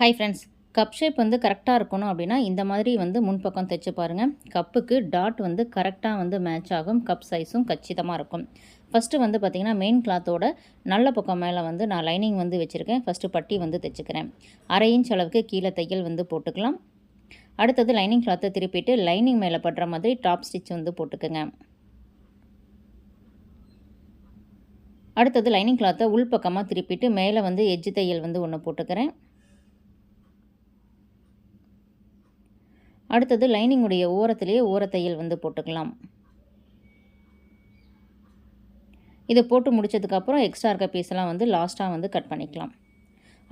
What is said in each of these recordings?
Hi friends cup shape வந்து கரெக்டாக இருக்கணும் அப்படின்னா இந்த மாதிரி வந்து முன்பக்கம் தைச்சு பாருங்கள் கப்புக்கு டாட் வந்து கரெக்டாக வந்து மேட்ச் ஆகும். கப் சைஸும் கச்சிதமாக இருக்கும். ஃபஸ்ட்டு வந்து பார்த்திங்கன்னா மெயின் கிளாத்தோட நல்ல பக்கம் மேலே வந்து நான் லைனிங் வந்து வச்சுருக்கேன். ஃபஸ்ட்டு பட்டி வந்து தைச்சிக்கிறேன். அரை இன்ச் அளவுக்கு கீழே தையல் வந்து போட்டுக்கலாம். அடுத்தது லைனிங் கிளாத்தை திருப்பிட்டு லைனிங் மேலே படுற மாதிரி டாப் ஸ்டிச் வந்து போட்டுக்கோங்க. அடுத்தது லைனிங் கிளாத்தை உள் பக்கமாக திருப்பிட்டு மேலே வந்து எஜ்ஜு தையல் வந்து ஒன்று போட்டுக்கிறேன். அடுத்தது லைனிங்குடைய ஓரத்திலேயே ஓரத்தையல் வந்து போட்டுக்கலாம். இதை போட்டு முடிச்சதுக்கப்புறம் எக்ஸ்ட்ரா இருக்க பீஸ்லாம் வந்து லாஸ்ட்டாக வந்து கட் பண்ணிக்கலாம்.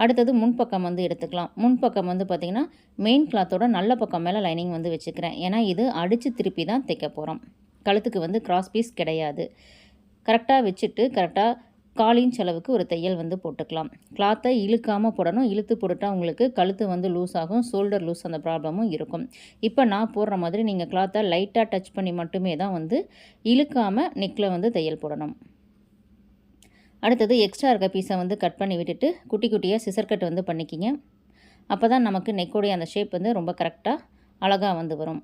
அடுத்தது முன்பக்கம் வந்து எடுத்துக்கலாம். முன்பக்கம் வந்து பார்த்திங்கன்னா மெயின் கிளாத்தோட நல்ல பக்கம் மேலே லைனிங் வந்து வச்சுக்கிறேன். ஏன்னா இது அடித்து திருப்பி தான் தைக்க போகிறோம் கழுத்துக்கு வந்து கிராஸ் பீஸ் கிடையாது. கரெக்டாக வச்சுட்டு கரெக்டாக காலின் செலவுக்கு ஒரு தையல் வந்து போட்டுக்கலாம். கிளாத்தை இழுக்காமல் போடணும். இழுத்து போட்டுட்டால் உங்களுக்கு கழுத்து வந்து லூஸ் ஆகும். ஷோல்டர் லூஸ் அந்த ப்ராப்ளமும் இருக்கும். இப்போ நான் போடுற மாதிரி நீங்கள் கிளாத்தை லைட்டாக டச் பண்ணி மட்டுமே தான் வந்து இழுக்காமல் நெக்கில் வந்து தையல் போடணும். அடுத்தது எக்ஸ்ட்ரா இருக்க பீஸை வந்து கட் பண்ணி விட்டுட்டு குட்டி குட்டியாக சிசர் கட் வந்து பண்ணிக்கிங்க. அப்போ தான் நமக்கு நெக்கோடைய அந்த ஷேப் வந்து ரொம்ப கரெக்டாக அழகாக வந்து வரும்.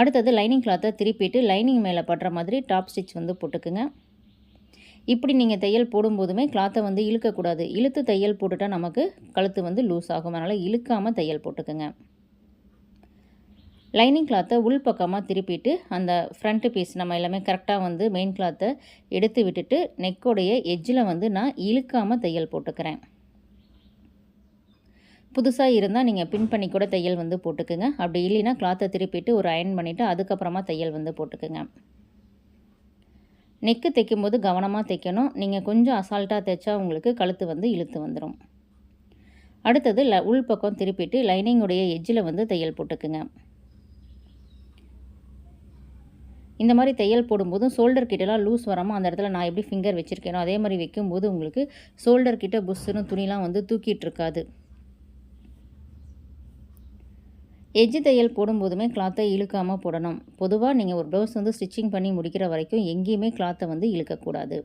அடுத்தது லைனிங் கிளாத்தை திருப்பிட்டு லைனிங் மேலே படுற மாதிரி டாப் ஸ்டிச் வந்து போட்டுக்குங்க. இப்படி நீங்கள் தையல் போடும்போதுமே கிளாத்தை வந்து இழுக்கக்கூடாது. இழுத்து தையல் போட்டுட்டால் நமக்கு கழுத்து வந்து லூஸ் ஆகும். அதனால் இழுக்காமல் தையல் போட்டுக்குங்க. லைனிங் கிளாத்தை உள் பக்கமாக திருப்பிட்டு அந்த ஃப்ரண்ட்டு பீஸ் நம்ம எல்லாமே கரெக்டாக வந்து மெயின் கிளாத்தை எடுத்து விட்டுட்டு நெக்கோடைய எஜ்ஜில் வந்து நான் இழுக்காமல் தையல் போட்டுக்கிறேன். புதுசாக இருந்தால் நீங்கள் பின் பண்ணி கூட தையல் வந்து போட்டுக்குங்க. அப்படி இல்லைன்னா கிளாத்தை திருப்பிட்டு ஒரு அயன் பண்ணிவிட்டு அதுக்கப்புறமா தையல் வந்து போட்டுக்குங்க. நெக்கு தைக்கும்போது கவனமாக தைக்கணும். நீங்கள் கொஞ்சம் அசால்ட்டாக தைச்சா உங்களுக்கு கழுத்து வந்து இழுத்து வந்துடும் அடுத்தது ல உள் பக்கம் திருப்பிட்டு லைனிங்குடைய எஜ்ஜில் வந்து தையல் போட்டுக்குங்க. இந்த மாதிரி தையல் போடும்போதும் ஷோல்டர் கிட்டலாம் லூஸ் வராமல் அந்த இடத்துல நான் எப்படி ஃபிங்கர் வச்சுருக்கேனோ அதே மாதிரி வைக்கும்போது உங்களுக்கு ஷோல்டர் கிட்ட புஷ்ஷுன்னு துணிலாம் வந்து தூக்கிட்டு இருக்காது. எஜ்ஜு தையல் போடும்போதுமே கிளாத்தை இழுக்காமல் போடணும். பொதுவாக நீங்கள் ஒரு ப்ளவுஸ் வந்து ஸ்டிச்சிங் பண்ணி முடிக்கிற வரைக்கும் எங்கேயுமே கிளாத்தை வந்து இழுக்கக்கூடாது.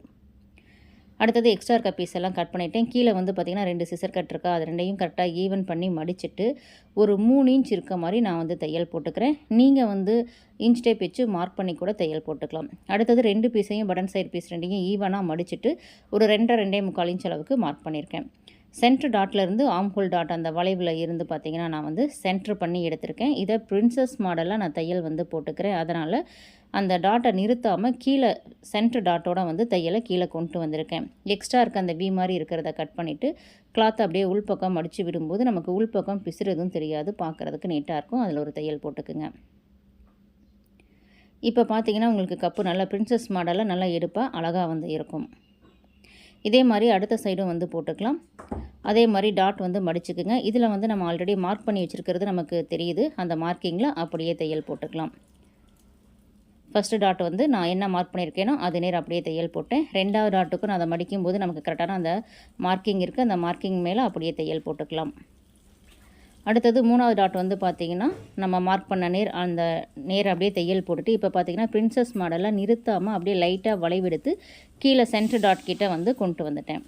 அடுத்தது எக்ஸ்ட்ரா இருக்க பீஸ் எல்லாம் கட் பண்ணிவிட்டேன் கீழே வந்து பார்த்திங்கன்னா ரெண்டு சிசர் கட் இருக்கா. அது ரெண்டையும் கரெக்டாக ஈவன் பண்ணி மடிச்சுட்டு ஒரு மூணு இன்ச் இருக்க மாதிரி நான் வந்து தையல் போட்டுக்கிறேன். நீங்கள் வந்து இன்ச் டேப் வச்சு மார்க் பண்ணி கூட தையல் போட்டுக்கலாம். அடுத்தது ரெண்டு பீஸையும் பட்டன் சைடு பீஸ் ரெண்டையும் ஈவனாக மடிச்சுட்டு ஒரு ரெண்டரை ரெண்டே முக்கால் இன்ச் அளவுக்கு மார்க் பண்ணியிருக்கேன். சென்ட்ரு டாட்லேருந்து ஆம்ஹோல் டாட் அந்த வளைவில் இருந்து பார்த்திங்கன்னா நான் வந்து சென்ட்ரு பண்ணி எடுத்திருக்கேன். இதை பிரின்சஸ் மாடலாக நான் தையல் வந்து போட்டுக்கிறேன். அதனால் அந்த டாட்டை நிறுத்தாமல் கீழே சென்ட்ரு டாட்டோட வந்து தையலை கீழே கொண்டு வந்திருக்கேன். எக்ஸ்ட்ரா இருக்க அந்த வி மாதிரி இருக்கிறத கட் பண்ணிவிட்டு கிளாத்தை அப்படியே உள்பக்கம் அடித்து விடும்போது நமக்கு உள்பக்கம் பிசுறதும் தெரியாது. பார்க்குறதுக்கு நீட்டாக இருக்கும். அதில் ஒரு தையல் போட்டுக்குங்க. இப்போ பார்த்தீங்கன்னா உங்களுக்கு கப்பு நல்லா பிரின்சஸ் மாடலாக நல்லா எடுப்பாக அழகாக வந்து இருக்கும். இதே மாதிரி அடுத்த சைடும் வந்து போட்டுக்கலாம். அதே மாதிரி டாட் வந்து மடிச்சுக்குங்க. இதில் வந்து நம்ம ஆல்ரெடி மார்க் பண்ணி வச்சுருக்கிறது நமக்கு தெரியுது. அந்த மார்க்கிங்கில் அப்படியே தையல் போட்டுக்கலாம். ஃபஸ்ட்டு டாட் வந்து நான் என்ன மார்க் பண்ணியிருக்கேனோ அது நேரம் அப்படியே தையல் போட்டேன். ரெண்டாவது டாட்டுக்கும் நான் அதை மடிக்கும்போது நமக்கு கரெக்டான அந்த மார்க்கிங் இருக்குது அந்த மார்க்கிங் மேலே அப்படியே தையல் போட்டுக்கலாம். அடுத்தது மூணாவது டாட் வந்து பார்த்திங்கன்னா நம்ம மார்க் பண்ண நேர் அந்த நேர் அப்படியே தையல் போட்டுட்டு இப்போ பார்த்திங்கன்னா பிரின்சஸ் மாடலில் நிறுத்தாமல் அப்படியே லைட்டாக வளைவெடுத்து கீழே சென்ட்ரு டாட் கிட்டே வந்து கொண்டு வந்துட்டேன்.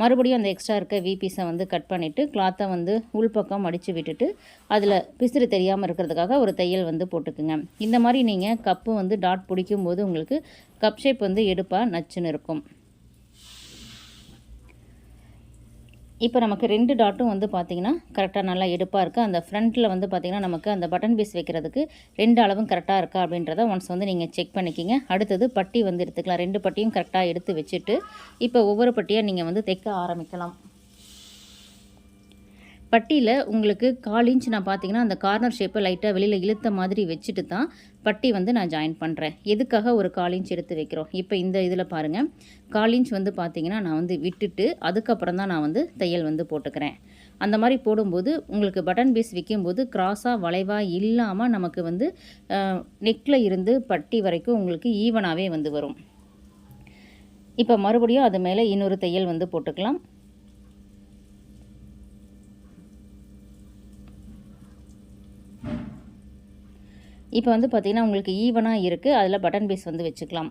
மறுபடியும் அந்த எக்ஸ்ட்ரா இருக்க விபிஸை வந்து கட் பண்ணிவிட்டு கிளாத்தை வந்து உள்பக்கம் மடித்து விட்டுட்டு அதில் பிசிறு தெரியாமல் இருக்கிறதுக்காக ஒரு தையல் வந்து போட்டுக்குங்க. இந்த மாதிரி நீங்கள் கப்பு வந்து டாட் பிடிக்கும் போது உங்களுக்கு கப் ஷேப் வந்து எடுப்பாக நச்சுன்னு இருக்கும். இப்போ நமக்கு ரெண்டு டாட்டும் வந்து பார்த்திங்கன்னா கரெக்டாக நல்லா எடுப்பாக இருக்குது அந்த ஃப்ரண்ட்டில் வந்து பார்த்திங்கன்னா நமக்கு அந்த பட்டன் பீஸ் வைக்கிறதுக்கு ரெண்டு அளவும் கரெக்டாக இருக்கா அப்படின்றத ஒன்ஸ் வந்து நீங்கள் செக் பண்ணிக்கிங்க. அடுத்தது பட்டி வந்து எடுத்துக்கலாம். ரெண்டு பட்டியும் கரெக்டாக எடுத்து வச்சுட்டு இப்போ ஒவ்வொரு பட்டியாக நீங்கள் வந்து தைக்க ஆரம்பிக்கலாம். பட்டியில் உங்களுக்கு கால் இன்ச் நான் பார்த்தீங்கன்னா அந்த கார்னர் ஷேப்பை லைட்டாக வெளியில் இழுத்த மாதிரி வச்சுட்டு தான் பட்டி வந்து நான் ஜாயின் பண்ணுறேன் எதுக்காக ஒரு கால் இன்ச் எடுத்து வைக்கிறோம்? இப்போ இந்த இதில் பாருங்கள் கால் இன்ச் வந்து பார்த்தீங்கன்னா நான் வந்து விட்டுட்டு அதுக்கப்புறம் தான் நான் வந்து தையல் வந்து போட்டுக்கிறேன். அந்த மாதிரி போடும்போது உங்களுக்கு பட்டன் பீஸ் விற்கும்போது க்ராஸாக வளைவாக இல்லாமல் நமக்கு வந்து நெக்கில் இருந்து பட்டி வரைக்கும் உங்களுக்கு ஈவனாகவே வந்து வரும். இப்போ மறுபடியும் அது மேலே இன்னொரு தையல் வந்து போட்டுக்கலாம். இப்போ வந்து பார்த்திங்கன்னா உங்களுக்கு ஈவனாக இருக்குது அதில் பட்டன் பீஸ் வந்து வச்சுக்கலாம்.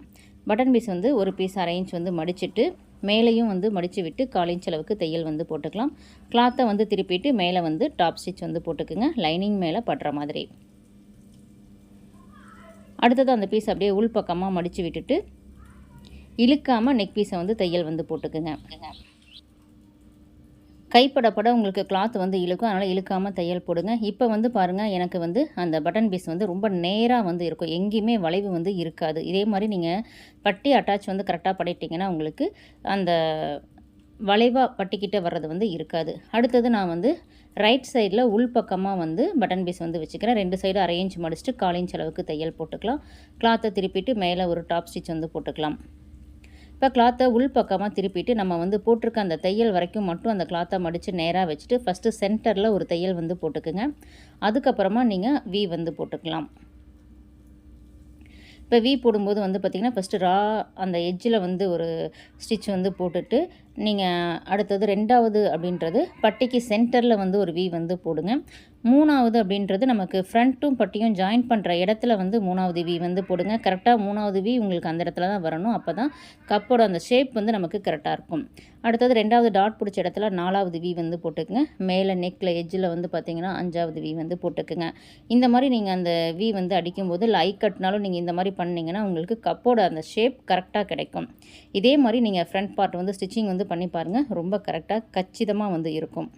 பட்டன் பீஸ் வந்து ஒரு பீஸ் அரேஞ்ச் வந்து மடிச்சுட்டு மேலேயும் வந்து மடித்து விட்டு கால் இன்ச் அளவுக்கு தையல் வந்து போட்டுக்கலாம். கிளாத்தை வந்து திருப்பிட்டு மேலே வந்து டாப் ஸ்டிச் வந்து போட்டுக்குங்க. லைனிங் மேலே படுற மாதிரி. அடுத்தது அந்த பீஸ் அப்படியே உள் பக்கமாக மடித்து விட்டுட்டு இழுக்காமல் நெக் பீஸை வந்து தையல் வந்து போட்டுக்குங்க. கைப்படப்பட உங்களுக்கு கிளாத் வந்து இழுக்கும். அதனால் இழுக்காமல் தையல் போடுங்க. இப்போ வந்து பாருங்கள் எனக்கு வந்து அந்த பட்டன் பீஸ் வந்து ரொம்ப நேராக வந்து இருக்கும். எங்கேயுமே வளைவு வந்து இருக்காது. இதே மாதிரி நீங்கள் பட்டி அட்டாச் வந்து கரெக்டாக பண்ணிட்டீங்கன்னா உங்களுக்கு அந்த வளைவாக பட்டிக்கிட்டே வர்றது வந்து இருக்காது. அடுத்தது நான் வந்து ரைட் சைடில் உள் பக்கமாக வந்து பட்டன் பீஸ் வந்து வச்சுக்கிறேன். ரெண்டு சைடு அரை இன்ச் மடிச்சுட்டு கால் இன்ச் அளவுக்கு தையல் போட்டுக்கலாம். கிளாத்தை திருப்பிட்டு மேலே ஒரு டாப் ஸ்டிச் வந்து போட்டுக்கலாம். இப்போ கிளாத்தை உள் பக்கமாக திருப்பிட்டு நம்ம வந்து போட்டிருக்க அந்த தையல் வரைக்கும் மட்டும் அந்த கிளாத்தை மடித்து நேராக வச்சுட்டு ஃபஸ்ட்டு சென்டரில் ஒரு தையல் வந்து போட்டுக்குங்க. அதுக்கப்புறமா நீங்கள் வி வந்து போட்டுக்கலாம். இப்போ வி போடும்போது வந்து பார்த்திங்கன்னா ஃபஸ்ட்டு ரா அந்த எஜ்ஜில் வந்து ஒரு ஸ்டிச் வந்து போட்டுட்டு நீங்கள் அடுத்தது ரெண்டாவது அப்படின்றது பட்டிக்கு சென்டரில் வந்து ஒரு வி வந்து போடுங்க. மூணாவது அப்படின்றது நமக்கு ஃப்ரண்ட்டும் பட்டியும் ஜாயின் பண்ணுற இடத்துல வந்து மூணாவது வி வந்து போடுங்க. கரெக்டாக மூணாவது வி உங்களுக்கு அந்த இடத்துல தான் வரணும். அப்போ தான் கப்போட அந்த ஷேப் வந்து நமக்கு கரெக்டாக இருக்கும். அடுத்தது ரெண்டாவது டாட் பிடிச்ச இடத்துல நாலாவது வி வந்து போட்டுக்குங்க. மேலே நெக்கில் எஜ்ஜில் வந்து பார்த்திங்கன்னா அஞ்சாவது வி வந்து போட்டுக்குங்க. இந்த மாதிரி நீங்கள் அந்த வி வந்து அடிக்கும்போது லை கட்டினாலும் நீங்கள் இந்த மாதிரி பண்ணிங்கன்னா உங்களுக்கு கப்போட அந்த ஷேப் கரெக்டாக கிடைக்கும். இதே மாதிரி நீங்கள் ஃப்ரண்ட் பார்ட் வந்து ஸ்டிச்சிங் வந்து பண்ணி பாருங்கள் ரொம்ப கரெக்டாக கச்சிதமாக வந்து இருக்கும்.